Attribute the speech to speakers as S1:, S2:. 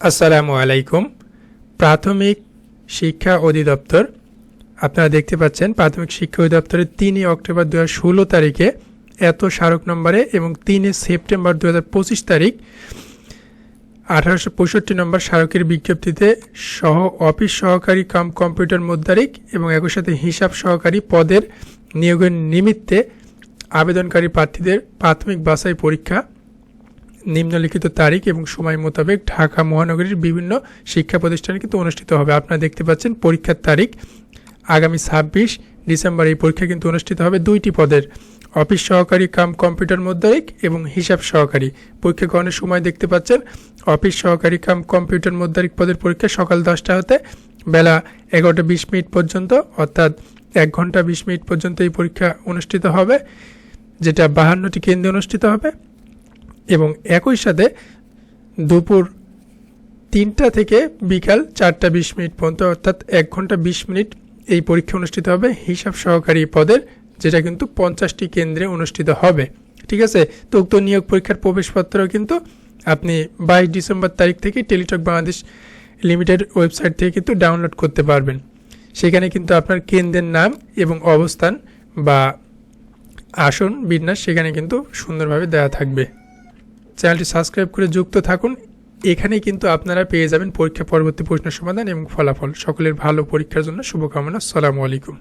S1: আসসালামু আলাইকুম। প্রাথমিক শিক্ষা অধিদপ্তর, আপনারা দেখতে পাচ্ছেন প্রাথমিক শিক্ষা অধিদপ্তরের তিনই অক্টোবর দু ষোলো তারিখে এত স্মারক নম্বরে এবং তিনে সেপ্টেম্বর দু পঁচিশ তারিখ আঠারোশো পঁয়ষট্টি নম্বর স্মারকের বিজ্ঞপ্তিতে সহ অফিস সহকারী কাম কম্পিউটার মুদ্রারিক এবং একই সাথে হিসাব সহকারী পদের নিয়োগের নিমিত্তে আবেদনকারী প্রার্থীদের প্রাথমিক বাছাই পরীক্ষা নিম্নলিখিত তারিখ এবং সময় মোতাবেক ঢাকা মহানগরীর বিভিন্ন শিক্ষা প্রতিষ্ঠানে কিন্তু অনুষ্ঠিত হবে। আপনারা দেখতে পাচ্ছেন পরীক্ষার তারিখ। আগামী ছাব্বিশ ডিসেম্বর এই পরীক্ষা কিন্তু অনুষ্ঠিত হবে দুইটি পদের। অফিস সহকারী, কাম কম্পিউটার মুদ্রারিক এবং হিসাব সহকারী। পরীক্ষা গ্রহণের সময় দেখতে পাচ্ছেন, অফিস সহকারী, কাম কম্পিউটার মুদ্রারিক পদের পরীক্ষা সকাল দশটা হতে বেলা এগারোটা বিশ মিনিট পর্যন্ত, অর্থাৎ এক ঘণ্টা বিশ মিনিট পর্যন্ত এই পরীক্ষা অনুষ্ঠিত হবে, যেটা বাহান্নটি কেন্দ্রে অনুষ্ঠিত হবে। এবং একই সাথে দুপুর তিনটা থেকে বিকাল চারটা বিশ মিনিট পর্যন্ত, অর্থাৎ এক ঘণ্টা বিশ মিনিট এই পরীক্ষা অনুষ্ঠিত হবে হিসাব সহকারী পদের, যেটা কিন্তু পঞ্চাশটি কেন্দ্রে অনুষ্ঠিত হবে। ঠিক আছে? তো উক্ত নিয়োগ পরীক্ষার প্রবেশপত্র কিন্তু আপনি বাইশ ডিসেম্বর তারিখ থেকে টেলিটক বাংলাদেশ লিমিটেড ওয়েবসাইট থেকে কিন্তু ডাউনলোড করতে পারবেন। সেখানে কিন্তু আপনার কেন্দ্রের নাম এবং অবস্থান বা আসন, বিন্যাস সেখানে কিন্তু সুন্দরভাবে দেওয়া থাকবে। চ্যানেলটি সাবস্ক্রাইব করে যুক্ত থাকুন। এখানেই কিন্তু আপনারা পেয়ে যাবেন পরীক্ষা পরবর্তী প্রশ্ন সমাধান এবং ফলাফল। সকলের ভালো পরীক্ষার জন্য শুভকামনা। সালামু আলাইকুম।